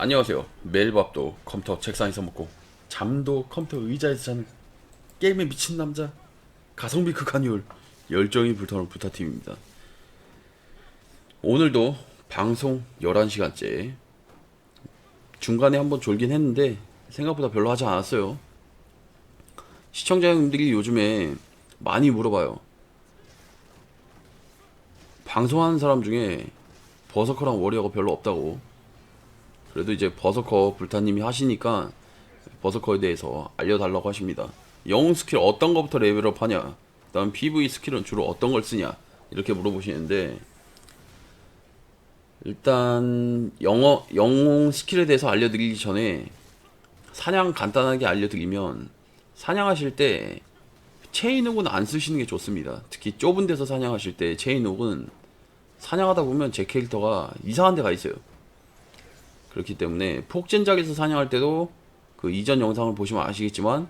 안녕하세요. 매일 밥도 컴퓨터 책상에서 먹고 잠도 컴퓨터 의자에서 자는 게임에 미친 남자 가성비 극한이올 열정이 불타는 부타팀입니다. 오늘도 방송 11시간째 중간에 한번 졸긴 했는데 생각보다 별로 하지 않았어요. 시청자 형님들이 요즘에 많이 물어봐요. 방송하는 사람 중에 버서커랑 워리어가 별로 없다고 그래도 이제 버서커 불타님이 하시니까 버서커에 대해서 알려달라고 하십니다. 영웅 스킬 어떤 거부터 레벨업 하냐? 그다음 PV 스킬은 주로 어떤 걸 쓰냐? 이렇게 물어보시는데 일단 영어 영웅 스킬에 대해서 알려드리기 전에 사냥 간단하게 알려드리면 사냥하실 때 체인옥은 안 쓰시는 게 좋습니다. 특히 좁은 데서 사냥하실 때 체인옥은 사냥하다 보면 제 캐릭터가 이상한 데가 있어요. 그렇기 때문에 폭젠작에서 사냥할 때도 그 이전 영상을 보시면 아시겠지만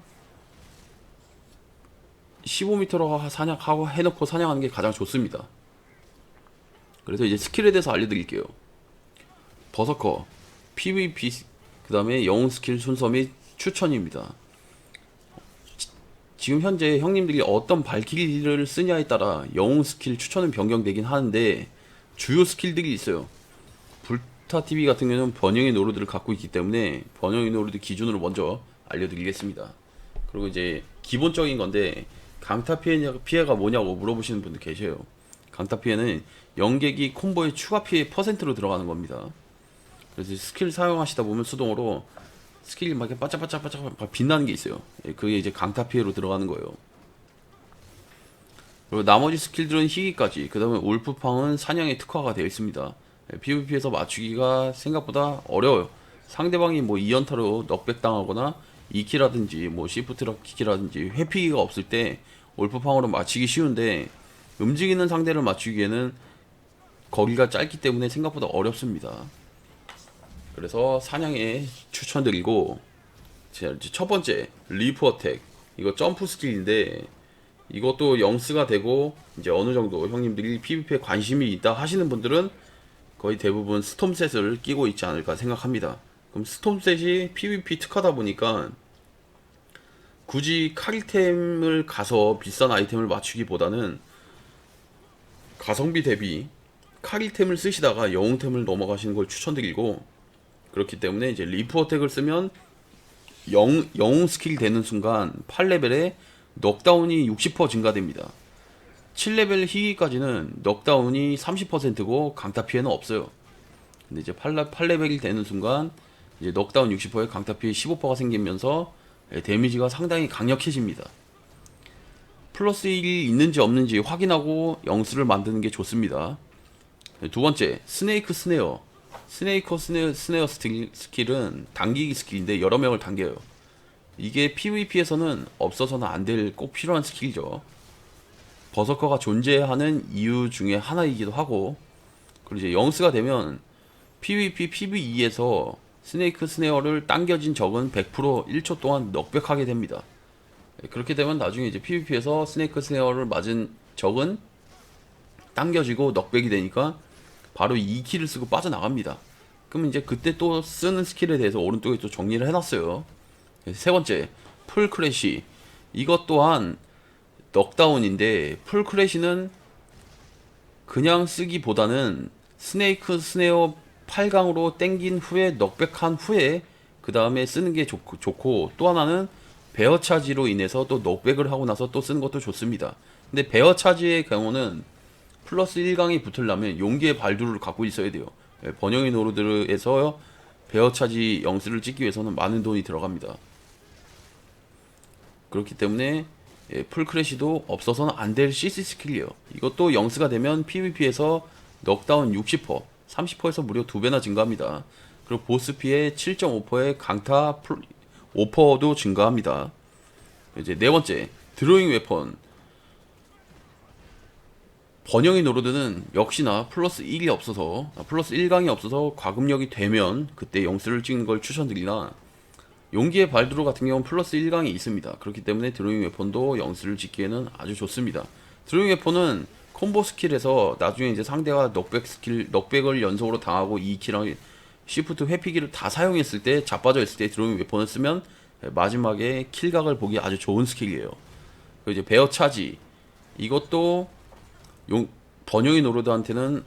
15m로 사냥하고 해놓고 사냥하는 게 가장 좋습니다. 그래서 이제 스킬에 대해서 알려드릴게요. 버서커, PVP, 그 다음에 영웅 스킬 순서 및 추천입니다. 지- 지금 현재 형님들이 어떤 발키리를 쓰냐에 따라 영웅 스킬 추천은 변경되긴 하는데 주요 스킬들이 있어요. 불타 TV 같은 경우는 번영의 노루들을 갖고 있기 때문에 번영의 노루들 기준으로 먼저 알려드리겠습니다. 그리고 이제 기본적인 건데 강타 피해, 피해가 뭐냐고 물어보시는 분들 계셔요. 강타 피해는 연계기 콤보의 추가 피해 퍼센트로 들어가는 겁니다. 그래서 스킬 사용하시다 보면 수동으로 스킬이 막 이렇게 반짝반짝반짝 막 빛나는 게 있어요. 예, 그게 이제 강타 피해로 들어가는 거예요. 그리고 나머지 스킬들은 희귀까지, 그 다음에 울프팡은 사냥에 특화가 되어 있습니다. PVP에서 맞추기가 생각보다 어려워요. 상대방이 뭐 2연타로 넉백 당하거나 2키라든지 뭐 시프트럭 키라든지 회피기가 없을 때 울프팡으로 맞추기 쉬운데 움직이는 상대를 맞추기에는 거리가 짧기 때문에 생각보다 어렵습니다. 그래서 사냥에 추천드리고 첫 번째 리프 어택 이거 점프 스킬인데 이것도 영스가 되고 이제 어느 정도 형님들이 PVP에 관심이 있다 하시는 분들은 거의 대부분 스톰셋을 끼고 있지 않을까 생각합니다. 그럼 스톰셋이 PVP 특화다 보니까 굳이 카리템을 가서 비싼 아이템을 맞추기보다는 가성비 대비 카리템을 쓰시다가 영웅템을 넘어가시는 걸 추천드리고 그렇기 때문에 이제 리프 어택을 쓰면 영, 영웅 스킬 되는 순간 8레벨에 넉다운이 60% 증가됩니다. 7레벨 희귀까지는 넉다운이 30%고 강타 피해는 없어요. 근데 이제 8, 8레벨이 되는 순간 이제 넉다운 60%에 강타 피해 15%가 생기면서 예, 데미지가 상당히 강력해집니다. 플러스 1이 있는지 없는지 확인하고 영수를 만드는 게 좋습니다. 네, 두 번째, 스네이크 스네어. 스네이커 스네어, 스네어 스킬, 스킬은 당기기 스킬인데 여러 명을 당겨요. 이게 PVP에서는 없어서는 안 될 꼭 필요한 스킬이죠. 버서커가 존재하는 이유 중에 하나이기도 하고, 그리고 이제 영스가 되면 PVP, PVE에서 스네이크 스네어를 당겨진 적은 100% 1초 동안 넉백하게 됩니다. 네, 그렇게 되면 나중에 이제 PVP에서 스네이크 스네어를 맞은 적은 당겨지고 넉백이 되니까 바로 2키를 쓰고 빠져나갑니다. 그럼 이제 그때 또 쓰는 스킬에 대해서 오른쪽에 또 정리를 해놨어요. 세 번째, 풀 크래시. 이것 또한 넉다운인데, 풀 크래시는 그냥 쓰기보다는 스네이크 스네어 8강으로 땡긴 후에 넉백한 후에 그 다음에 쓰는 게 좋, 좋고 또 하나는 베어 차지로 인해서 또 넉백을 하고 나서 또 쓰는 것도 좋습니다. 근데 베어 차지의 경우는 플러스 1강이 붙으려면 용기의 발두를 갖고 있어야 돼요. 예, 번영의 노르드에서 베어 차지 영수를 찍기 위해서는 많은 돈이 들어갑니다. 그렇기 때문에 예, 풀크래시도 없어서는 안 될 CC 스킬이에요. 이것도 영수가 되면 PVP에서 넉다운 60%, 30%에서 무려 2배나 증가합니다. 그리고 보스 피해 7.5%의 강타 5%도 증가합니다. 이제 네 번째, 드로잉 웨펀. 번영의 노르드는 역시나 플러스 1이 없어서 아, 플러스 1강이 없어서 과금력이 되면 그때 영수를 찍는 걸 추천드리나 용기의 발드로 같은 경우는 플러스 1강이 있습니다. 그렇기 때문에 드로잉 웨폰도 영수를 찍기에는 아주 좋습니다. 드로잉 웨폰은 콤보 스킬에서 나중에 이제 상대가 넉백 스킬 넉백을 연속으로 당하고 2킬을 시프트 회피기를 다 사용했을 때 자빠져 있을 때 드로잉 웨폰을 쓰면 마지막에 킬각을 보기 아주 좋은 스킬이에요. 그리고 이제 베어 차지 이것도 용 번영의 노로드한테는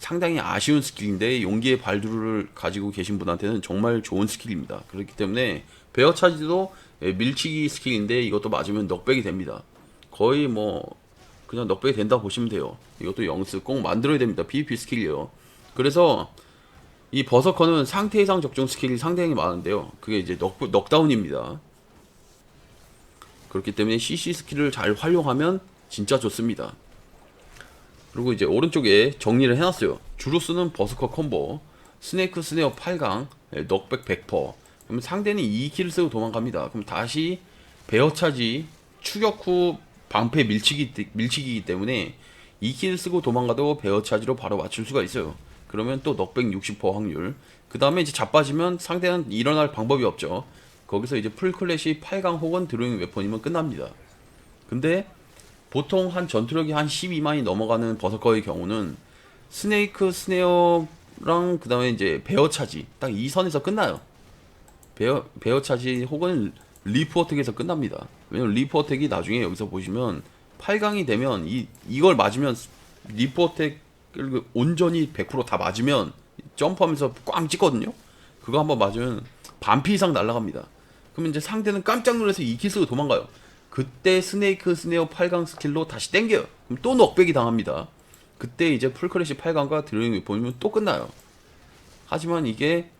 상당히 아쉬운 스킬인데 용기의 발두를 가지고 계신 분한테는 정말 좋은 스킬입니다. 그렇기 때문에 베어 차지도 예, 밀치기 스킬인데 이것도 맞으면 넉백이 됩니다. 거의 뭐 그냥 넉백이 된다 보시면 돼요. 이것도 영스 꼭 만들어야 됩니다. PVP 스킬이요. 그래서 이 버서커는 상태 이상 적중 스킬이 상당히 많은데요. 그게 이제 넉, 넉다운입니다. 그렇기 때문에 CC 스킬을 잘 활용하면 진짜 좋습니다. 그리고 이제 오른쪽에 정리를 해놨어요. 주로 쓰는 버스커 콤보, 스네이크 스네어 8강, 예, 넉백 100%. 그럼 상대는 2킬을 쓰고 도망갑니다. 그럼 다시 베어 차지, 추격 후 방패 밀치기, 밀치기이기 때문에 2킬 쓰고 도망가도 베어 차지로 바로 맞출 수가 있어요. 그러면 또 넉백 60% 확률. 그 다음에 이제 자빠지면 상대는 일어날 방법이 없죠. 거기서 이제 풀클래시 8강 혹은 드로잉 웨폰이면 끝납니다. 근데 보통 한 전투력이 한 12만이 넘어가는 버서커의 경우는 스네이크 스네어랑 그 다음에 이제 베어 차지 딱 이 선에서 끝나요. 베어 베어 차지 혹은 리프 어택에서 끝납니다. 왜냐면 리프 어택이 나중에 여기서 보시면 8강이 되면 이 이걸 맞으면 리프 어택을 온전히 100%다 맞으면 점프하면서 꽝 찍거든요. 그거 한번 맞으면 반피 이상 날아갑니다. 그러면 이제 상대는 깜짝 놀라서 2킬 쓰고 도망가요. 그때 스네이크 스네어 8강 스킬로 다시 땡겨요. 그럼 또 넉백이 당합니다. 그때 이제 풀크래시 8강과 드로잉 웨폰이면 또 끝나요. 하지만 이게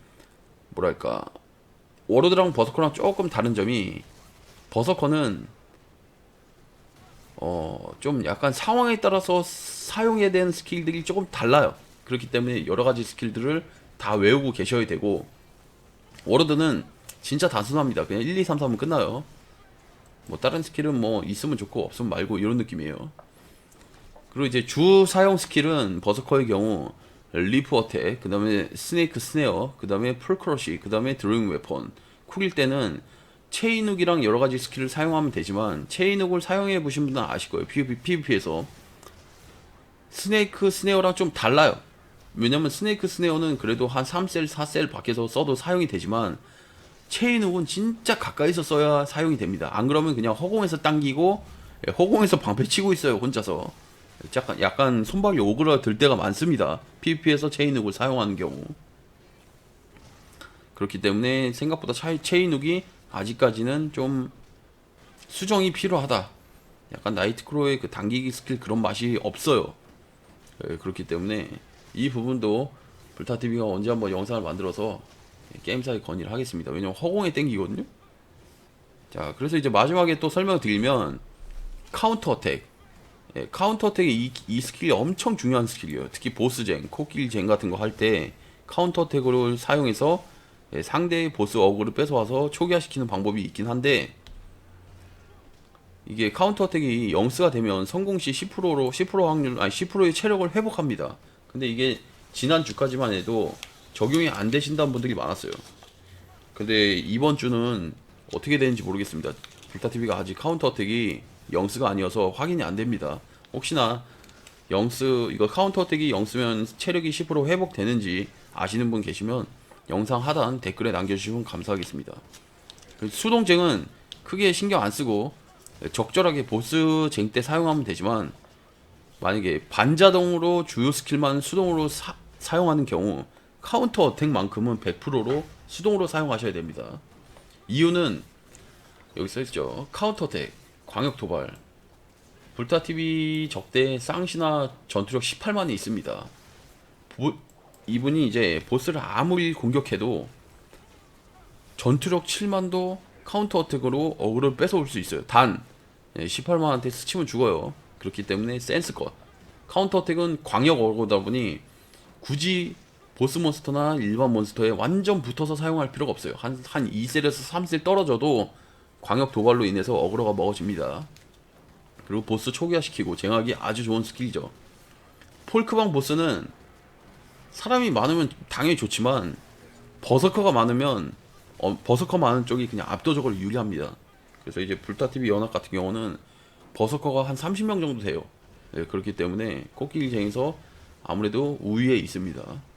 뭐랄까 워로드랑 버서커랑 조금 다른 점이 버서커는 어 좀 약간 상황에 따라서 사용해야 되는 스킬들이 조금 달라요. 그렇기 때문에 여러 가지 스킬들을 다 외우고 계셔야 되고 워로드는 진짜 단순합니다. 그냥 1, 2, 3, 4면 끝나요. 뭐 다른 스킬은 뭐 있으면 좋고 없으면 말고 이런 느낌이에요. 그리고 이제 주 사용 스킬은 버서커의 경우 리프 어택, 그 다음에 스네이크 스네어, 그 다음에 풀크러쉬, 그 다음에 드로잉 웨폰. 쿡일 때는 체인욱이랑 여러 가지 스킬을 사용하면 되지만 체인욱을 사용해 보신 분들은 아실 거예요. PVP, PVP에서 스네이크 스네어랑 좀 달라요. 왜냐면 스네이크 스네어는 그래도 한 3셀, 4셀 밖에서 써도 사용이 되지만 체인욱은 진짜 가까이서 써야 사용이 됩니다. 안 그러면 그냥 허공에서 당기고 예, 허공에서 방패 치고 있어요 혼자서. 약간 약간 손발이 오그라들 때가 많습니다. PVP에서 체인욱을 사용하는 경우. 그렇기 때문에 생각보다 체인욱이 아직까지는 좀 수정이 필요하다. 약간 나이트크로의 그 당기기 스킬 그런 맛이 없어요. 예, 그렇기 때문에 이 부분도 불타TV가 언제 한번 영상을 만들어서 게임사에 건의를 하겠습니다. 왜냐면 허공에 땡기거든요. 자, 그래서 이제 마지막에 또 설명을 드리면 카운터 어택. 예, 카운터 어택의 이, 이 스킬이 엄청 중요한 스킬이에요. 특히 보스쟁, 코끼리쟁 같은 거 할 때 카운터 어택으로 사용해서 예, 상대의 보스 어그를 뺏어와서 초기화시키는 방법이 있긴 한데 이게 카운터 어택이 영스가 되면 성공 시 10%로 10% 확률 아니 10%의 체력을 회복합니다. 근데 이게 지난 주까지만 해도 적용이 안 되신다는 분들이 많았어요. 근데 이번 주는 어떻게 되는지 모르겠습니다. 불타TV가 아직 카운터 어택이 영스가 아니어서 확인이 안 됩니다. 혹시나 영스 이거 카운터 어택이 영스면 체력이 10% 회복되는지 아시는 분 계시면 영상 하단 댓글에 남겨주시면 감사하겠습니다. 그 수동쟁은 크게 신경 안 쓰고 적절하게 보스쟁 때 사용하면 되지만 만약에 반자동으로 주요 스킬만 수동으로 사, 사용하는 경우 카운터 어택만큼은 100%로 수동으로 사용하셔야 됩니다. 이유는 여기 써있죠. 카운터 어택, 광역 도발. 불타TV 적대 쌍시나 전투력 18만이 있습니다. 보, 이분이 이제 보스를 아무리 공격해도 전투력 7만도 카운터 어택으로 어그를 뺏어올 수 있어요. 단 18만한테 스치면 죽어요. 그렇기 때문에 센스껏 카운터 어택은 광역 어그다 보니 굳이 보스 몬스터나 일반 몬스터에 완전 붙어서 사용할 필요가 없어요. 한, 한 2셀에서 3셀 떨어져도 광역 도발로 인해서 어그로가 먹어집니다. 그리고 보스 초기화시키고 쟁하기 아주 좋은 스킬이죠. 폴크방 보스는 사람이 많으면 당연히 좋지만 버서커가 많으면 어, 버서커 많은 쪽이 그냥 압도적으로 유리합니다. 그래서 이제 불타TV 연합 같은 경우는 버서커가 한 30명 정도 돼요. 네, 그렇기 때문에 코끼리 쟁에서 아무래도 우위에 있습니다.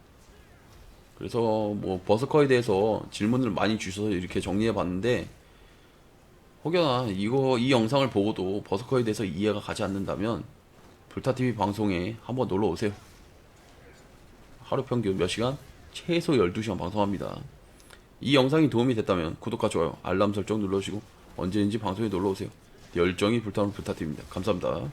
그래서 뭐 버스커에 대해서 질문을 많이 주셔서 이렇게 정리해 봤는데 혹여나 이거 이 영상을 보고도 버스커에 대해서 이해가 가지 않는다면 불타TV 방송에 한번 놀러 오세요. 하루 평균 몇 시간? 최소 12시간 방송합니다. 이 영상이 도움이 됐다면 구독과 좋아요, 알람 설정 눌러주시고 언제든지 방송에 놀러 오세요. 열정이 불타는 불타TV입니다. 감사합니다.